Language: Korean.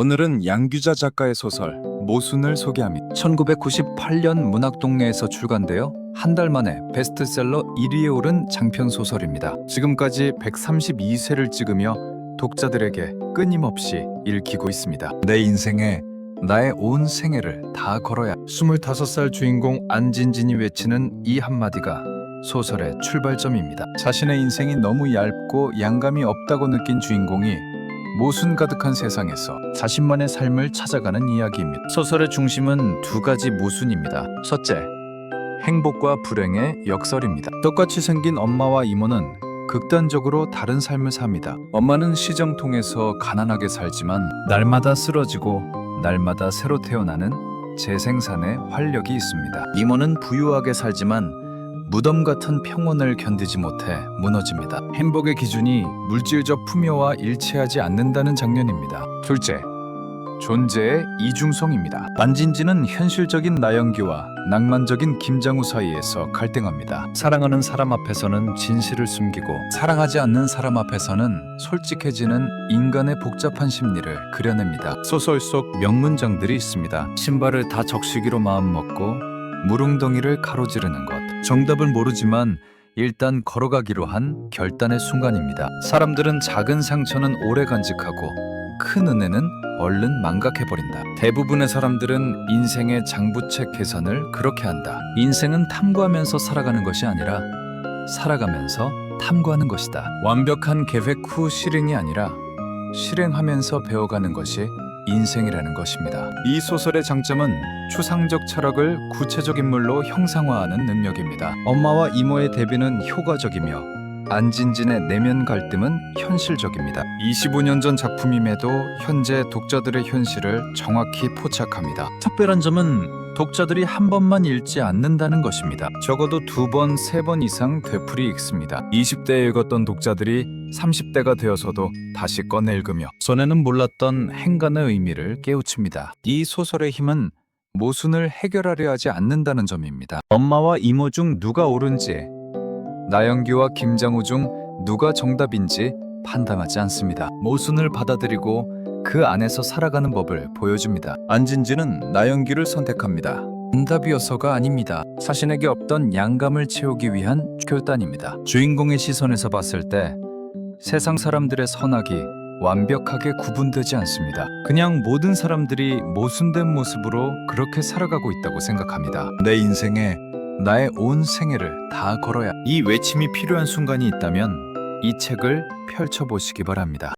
오늘은 양규자 작가의 소설 모순을 소개합니다. 1998년 문학동네에서 출간되어 한 달 만에 베스트셀러 1위에 오른 장편 소설입니다. 지금까지 132쇄를 찍으며 독자들에게 끊임없이 읽히고 있습니다. 내 인생에 나의 온 생애를 다 걸어야 25살 주인공 안진진이 외치는 이 한마디가 소설의 출발점입니다. 자신의 인생이 너무 얇고 양감이 없다고 느낀 주인공이 모순 가득한 세상에서 자신만의 삶을 찾아가는 이야기입니다. 소설의 중심은 두 가지 모순입니다. 첫째, 행복과 불행의 역설입니다. 똑같이 생긴 엄마와 이모는 극단적으로 다른 삶을 삽니다. 엄마는 시정통에서 가난하게 살지만 날마다 쓰러지고 날마다 새로 태어나는 재생산의 활력이 있습니다. 이모는 부유하게 살지만 무덤 같은 평온을 견디지 못해 무너집니다. 행복의 기준이 물질적 풍요와 일치하지 않는다는 장면입니다. 둘째, 존재의 이중성입니다. 안진지는 현실적인 나영기와 낭만적인 김장우 사이에서 갈등합니다. 사랑하는 사람 앞에서는 진실을 숨기고 사랑하지 않는 사람 앞에서는 솔직해지는 인간의 복잡한 심리를 그려냅니다. 소설 속 명문장들이 있습니다. 신발을 다 적시기로 마음먹고 무릉덩이를 가로지르는 것. 정답을 모르지만 일단 걸어가기로 한 결단의 순간입니다. 사람들은 작은 상처는 오래 간직하고 큰 은혜는 얼른 망각해버린다. 대부분의 사람들은 인생의 장부책 계산을 그렇게 한다. 인생은 탐구하면서 살아가는 것이 아니라 살아가면서 탐구하는 것이다. 완벽한 계획 후 실행이 아니라 실행하면서 배워가는 것이 인생이라는 것입니다. 이 소설의 장점은 추상적 철학을 구체적 인물로 형상화하는 능력입니다. 엄마와 이모의 대비는 효과적이며 안진진의 내면 갈등은 현실적입니다. 25년 전 작품임에도 현재 독자들의 현실을 정확히 포착합니다. 특별한 점은 독자들이 한 번만 읽지 않는다는 것입니다. 적어도 두 번, 세 번 이상 되풀이 읽습니다. 20대에 읽었던 독자들이 30대가 되어서도 다시 꺼내 읽으며 전에는 몰랐던 행간의 의미를 깨우칩니다. 이 소설의 힘은 모순을 해결하려 하지 않는다는 점입니다. 엄마와 이모 중 누가 옳은지 나영규와 김장우 중 누가 정답인지 판단하지 않습니다. 모순을 받아들이고 그 안에서 살아가는 법을 보여줍니다. 안진지는 나영규를 선택합니다. 정답이어서가 아닙니다. 자신에게 없던 양감을 채우기 위한 결단입니다. 주인공의 시선에서 봤을 때 세상 사람들의 선악이 완벽하게 구분되지 않습니다. 그냥 모든 사람들이 모순된 모습으로 그렇게 살아가고 있다고 생각합니다. 내 인생에 나의 온 생애를 다 걸어야 이 외침이 필요한 순간이 있다면 이 책을 펼쳐보시기 바랍니다.